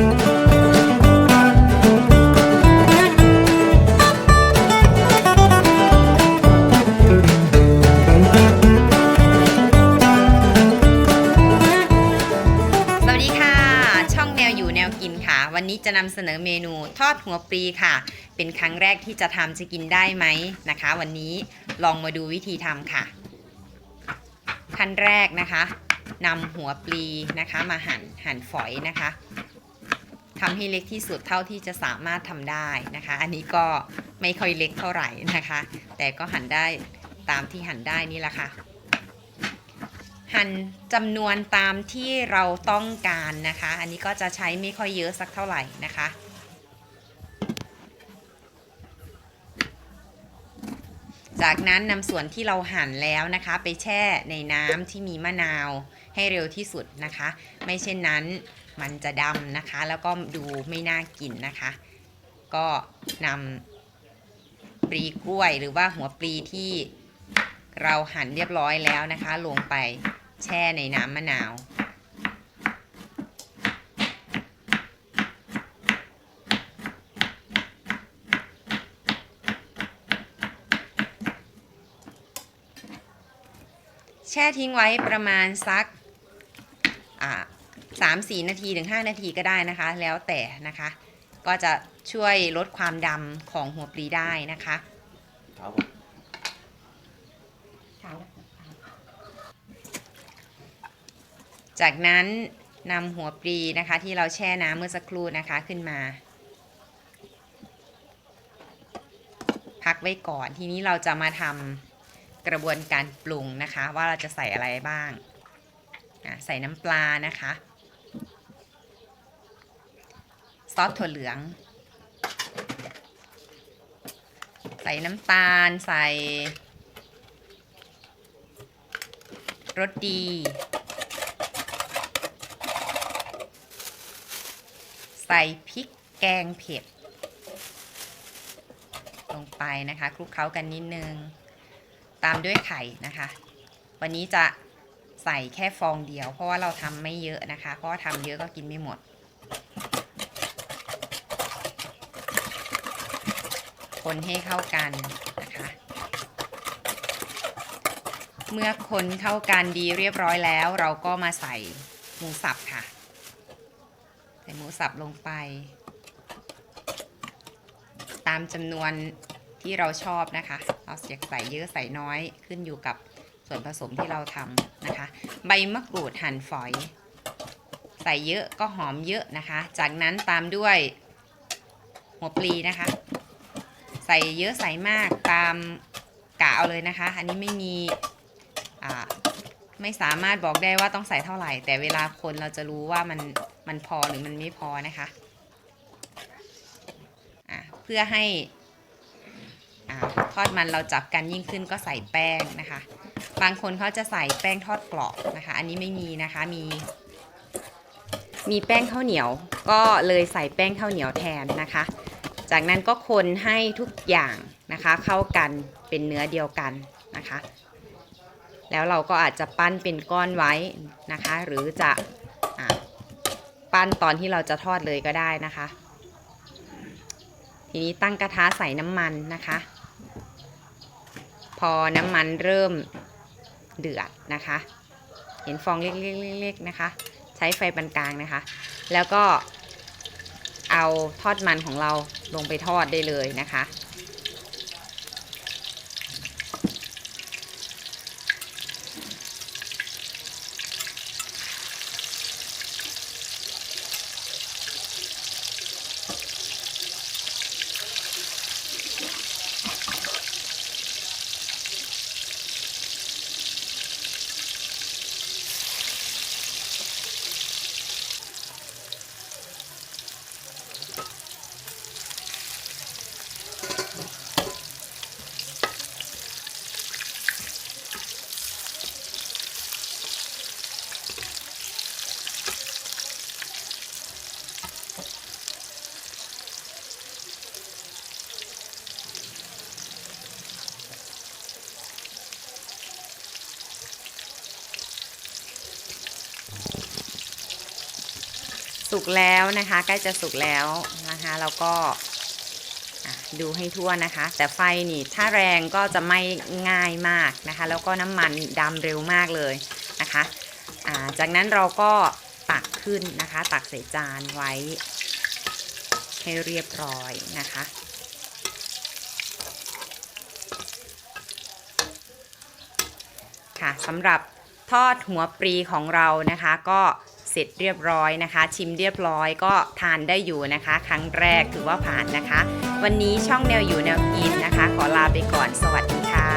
สวัสดีค่ะ ช่องแนวอยู่แนวกินค่ะ วันนี้จะนำเสนอเมนูทอดหัวปลีค่ะ เป็นครั้งแรกที่จะทำจะกินได้ไหมนะคะ วันนี้ลองมาดูวิธีทำค่ะ ขั้นแรกนะคะนำหัวปลีนะคะมาหั่นหั่นฝอยนะคะ ทำให้เล็กที่สุดเท่าที่จะสามารถทำได้นะคะ อันนี้ก็ไม่ค่อยเล็กเท่าไหร่นะคะ แต่ก็หั่นได้ตามที่หั่นได้นี่แหละค่ะ หั่นจำนวนตามที่เราต้องการนะคะ อันนี้ก็จะใช้ไม่ค่อยเยอะสักเท่าไหร่นะคะจากนั้นนำส่วนที่เราหั่นแล้วนะคะ ไปแช่ในน้ำที่มีมะนาวให้เร็วที่สุดนะคะ ไม่เช่นนั้น มันจะดำนะคะ แล้วก็ดูไม่น่ากินนะคะ ก็นำปลีกล้วยหรือว่าหัวปลีที่เราหั่นเรียบร้อยแล้วนะคะ ลงไปแช่ในน้ำมะนาวแช่ทิ้งไว้ประมาณสักสา มสี่นาทีถึงห้านาทีก็ได้นะคะ แล้วแต่นะคะ ก็จะช่วยลดความดำของหัวปลีได้นะคะครับผมจากนั้นนำหัวปลีนะคะ ที่เราแช่น้ำเมื่อสักครู่นะคะขึ้นมา พักไว้ก่อนทีนี้เราจะมาทำกระบวนการปรุงนะคะ ว่าเราจะใส่อะไรบ้างอะใส่น้ำปลานะคะ อสถั่วเหลือง ใส่น้ำตาล ใส่รสดี ใส่พริกแกงเผ็ด ลงไปนะคะคลุกเคล้ากันนิดนึง ตามด้วยไข่นะคะ วันนี้จะใส่แค่ฟองเดียว เพราะว่าเราทำไม่เยอะนะคะ เพราะว่าทำเยอะก็กินไม่หมด คนให้เข้ากันนะคะ เมื่อคนเข้ากันดีเรียบร้อยแล้ว เราก็มาใส่หมูสับค่ะ ใส่หมูสับลงไป ตามจำนวนที่เราชอบนะคะ เราอยกใส่เยอะใส่น้อยขึ้นอยู่กับส่วนผสมที่เราทำนะคะ ใบมะกรูดหั่นฝอย ใส่เยอะก็หอมเยอะนะคะ จากนั้นตามด้วยหัวปลีนะคะ ส่เยอะใส่มากตามกะเอาเลยนะคะ อันนี้ไม่มีไม่สามารถบอกได้ว่าต้องใส่เท่าไหร่ แต่เวลาคนเราจะรู้ว่ามันมันพอหรือมันไม่พอนะคะะเพื่อให้อ่าทอดมันเราจับกันยิ่งขึ้นก็ใส่แป้งนะคะ บางคนเขาจะใส่แป้งทอดกรอบนะคะ อันนี้ไม่มีนะคะมี มีแป้งข้าวเหนียว ก็เลยใส่แป้งข้าวเหนียวแทนนะคะ จากนั้นก็คนให้ทุกอย่างนะคะ เข้ากันเป็นเนื้อเดียวกันนะคะ แล้วเราก็อาจจะปั้นเป็นก้อนไว้นะคะ หรือจะอะปั้นตอนที่เราจะทอดเลยก็ได้นะคะ ทีนี้ตั้งกระทะใส่น้ำมันนะคะ พอน้ำมันเริ่มเดือดนะคะ เห็นฟองเล็กๆๆนะคะ ใช้ไฟปานกลางนะคะ แล้วก็ เอาทอดมันของเราลงไปทอดได้เลยนะคะ สุกแล้วนะคะ ใกล้จะสุกแล้วนะคะแล้วก็ดูให้ทั่วนะคะ แต่ไฟนี่ถ้าแรงก็จะไม่ง่ายมากนะคะ แล้วก็น้ำมันดำเร็วมากเลยนะคะาจากนั้นเราก็ตักขึ้นนะคะ ตักใส่จานไว้ ให้เรียบร้อยนะคะค่ะสำหรับทอดหัวปรีของเรานะคะ ก็ เสร็จเรียบร้อยนะคะ ชิมเรียบร้อยก็ทานได้อยู่นะคะ ครั้งแรกถือว่าผ่านนะคะ วันนี้ช่องแนวอยู่แนวกินนะคะ ขอลาไปก่อนสวัสดีค่ะ